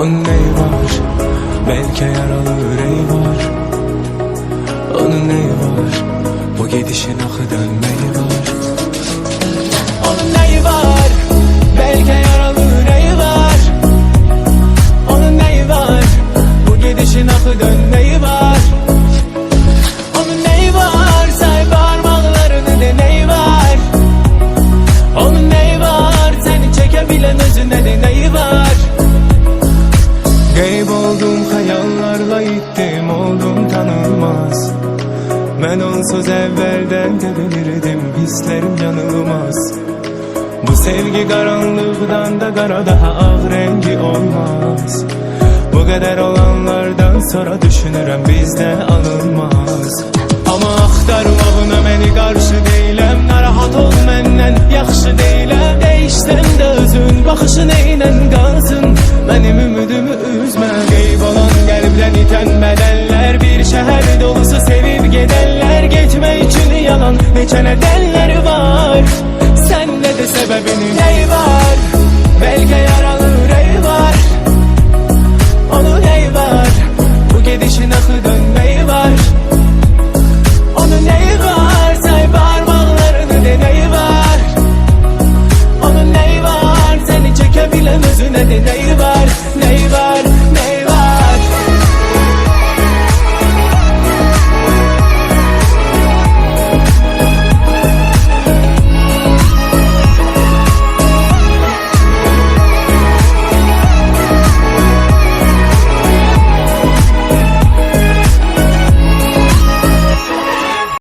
Onun neyi var? Belki yaralı yüreği var. Onun neyi var? Bu gidişin akı dönmeyi var. Onun neyi var? Belki yaralı yüreği var. Onun neyi var? Bu gidişin akı dönmeyi var. Onun neyi var? Say parmaklarını deneyi var? Onun neyi var? Seni çekebilen özüne deneyi hayallarla gittim oldum tanılmaz Ben onsuz evvelden de bilirdim hislerim yanılmaz. Bu sevgi karanlıktan da kara daha ağ rengi olmaz. Bu kadar olanlardan sonra düşünürüm bizde anılmaz. Ama aktarmağına beni karşı değilim Narahat ol menden yaxşı değilim. Değişsem de özün bakışın eynən qalsın Mənim ümidimi üzmə qeyb içen edenler var Sende de sebebinin ney var. Belki yaralı rey var Onu ney var? Bu gidişin akı dönmeyi var. Onu ney var? Say parmağlarını deney var. Onu ney var? Seni çekebilen özüne deney